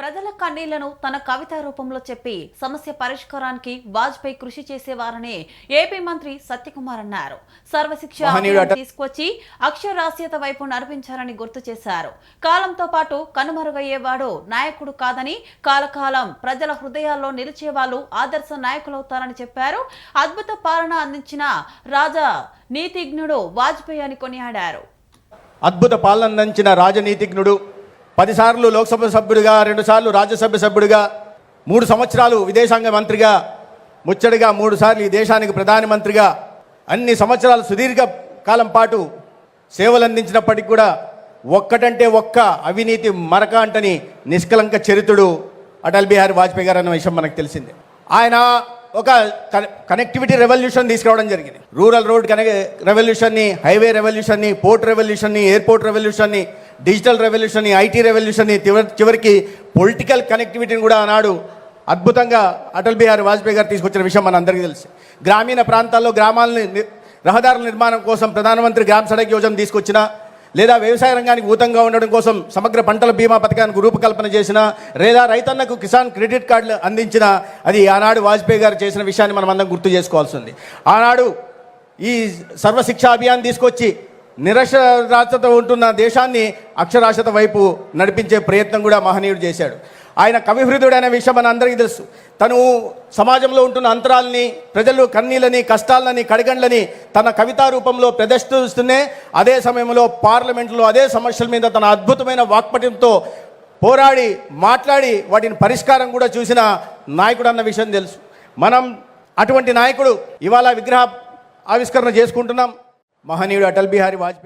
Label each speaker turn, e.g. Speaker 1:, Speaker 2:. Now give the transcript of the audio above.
Speaker 1: ప్రజల కన్నీళ్ళను తన కవిత రూపంలో చెప్పి సమస్య పరిష్కారానికి వాజ్పేయి కృషి చేసేవారని ఏపీ మంత్రి సత్యకుమార్ అన్నారు. సర్వశిక్ష తీసుకొచ్చి అక్షరాస్యత వైపు నడిపించారని గుర్తు చేశారు. కాలంతో పాటు కనుమరుగయ్యేవాడు నాయకుడు కాదని కాలకాలం ప్రజల హృదయాల్లో నిలిచేవాళ్ళు ఆదర్శ నాయకులవుతారని చెప్పారు. అద్భుత పాలన అందించిన రాజా నీతిజ్ఞుడు వాజ్పేయి అని కొనియాడారు.
Speaker 2: అద్భుత పాలన అందించిన రాజనీతిజ్ఞుడు పదిసార్లు లోక్సభ సభ్యుడిగా రెండుసార్లు రాజ్యసభ సభ్యుడిగా మూడు సంవత్సరాలు విదేశాంగ మంత్రిగా ముచ్చడిగా మూడుసార్లు ఈ దేశానికి ప్రధానమంత్రిగా అన్ని సంవత్సరాలు సుదీర్ఘ కాలం పాటు సేవలు అందించినప్పటికీ కూడా ఒక్కటంటే ఒక్క అవినీతి మరక అంటని నిష్కలంక చరిత్రుడు అటల్ బిహారీ వాజ్పేయి గారు అన్న విషయం మనకు తెలిసిందే. ఆయన ఒక కన- కనెక్టివిటీ రెవల్యూషన్ తీసుకురావడం జరిగింది. రూరల్ రోడ్ కనె రెవల్యూషన్ని హైవే రెవల్యూషన్ని పోర్ట్ రెవల్యూషన్ని ఎయిర్పోర్ట్ రెవల్యూషన్ని డిజిటల్ రెవల్యూషన్ని ఐటీ రెవల్యూషన్ని చివరి చివరికి పొలిటికల్ కనెక్టివిటీని కూడా ఆనాడు అద్భుతంగా అటల్ బిహారీ వాజ్పేయి గారు తీసుకొచ్చిన విషయం మన అందరికీ తెలుసు. గ్రామీణ ప్రాంతాల్లో గ్రామాలని రహదారుల నిర్మాణం కోసం ప్రధానమంత్రి గ్రామ సడక్ యోజన తీసుకొచ్చిన లేదా వ్యవసాయ రంగానికి ఊతంగా ఉండడం కోసం సమగ్ర పంటల బీమా పథకానికి రూపకల్పన చేసిన లేదా రైతన్నకు కిసాన్ క్రెడిట్ కార్డులు అందించిన అది ఆనాడు వాజ్పేయి గారు చేసిన విషయాన్ని మనం అందరం గుర్తు చేసుకోవాల్సి ఉంది. ఆనాడు ఈ సర్వశిక్ష అభియాన్ తీసుకొచ్చి నిరక్షరాస్యత ఉంటున్న దేశాన్ని అక్షరాస్యత వైపు నడిపించే ప్రయత్నం కూడా మహనీయుడు చేశాడు. ఆయన కవిహృదుడు అనే విషయం మన అందరికీ తెలుసు. తను సమాజంలో ఉంటున్న అంతరాలని ప్రజలు కన్నీళ్ళని కష్టాలని కడగండ్లని తన కవితా రూపంలో ప్రదర్శిస్తూనే అదే సమయంలో పార్లమెంట్లో అదే సమస్యల మీద తన అద్భుతమైన వాక్పటంతో పోరాడి మాట్లాడి వాటిని పరిష్కారం కూడా చూసిన నాయకుడు అన్న విషయం తెలుసు. మనం అటువంటి నాయకుడు ఇవాళ విగ్రహ ఆవిష్కరణ చేసుకుంటున్నాం. మహనీయుడు అటల్ బిహారీ వాజ్పేయి